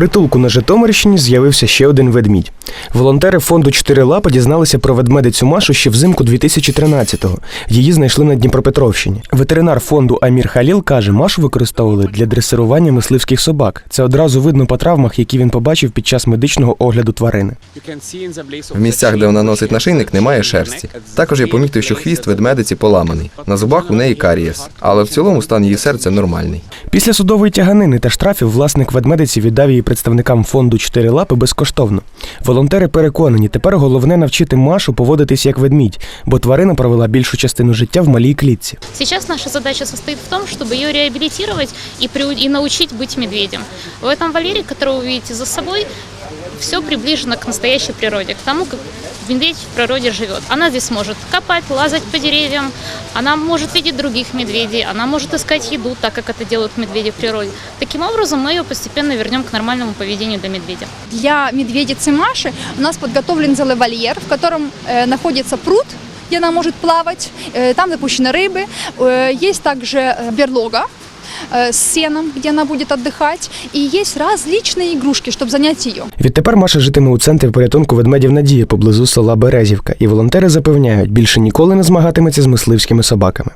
притулку на Житомирщині з'явився ще один ведмідь. Волонтери фонду «Чотири лапи дізналися про ведмедицю Машу ще взимку 2013-го. Її знайшли на Дніпропетровщині. Ветеринар фонду Амір Халіл каже, Машу використовували для дресирування мисливських собак. Це одразу видно по травмах, які він побачив під час медичного огляду тварини. В місцях, де вона носить нашийник, немає шерсті. Також я помітив, що хвіст ведмедиці поламаний. На зубах у неї карієс, але в цілому стан її серця нормальний. Після судової тяганини та штрафів власник ведмедиці віддав її представникам фонду «Чотири лапи безкоштовно. Волонтери переконані, тепер головне навчити Машу поводитись як ведмідь, бо тварина провела більшу частину життя в малій клітці. Сейчас наша задача состоит в том, чтобы ее реабилитировать и, приу- и научить быть медведем. В этом вольере, который вы видите за собой, все приближено к настоящей природе, к тому, как медведь в природе живет. Она здесь может копать, лазать по деревьям, она может видеть других медведей, она может искать еду, так как это делают медведи в природе. Таким образом, мы ее постепенно вернем к нормальному поведению до медведя. Для медведицы Маши у нас подготовлен целый вольер, в котором э, находится пруд, где она может плавать, э, там запущены рыбы, э, есть также э, берлога с сеном, где она будет отдыхать, и есть различные игрушки, чтобы занять ее. Відтепер Маша житиме у центрі порятунку ведмедів Надія поблизу села Березівка, і волонтери запевняють, більше ніколи не змагатиметься з мисливськими собаками.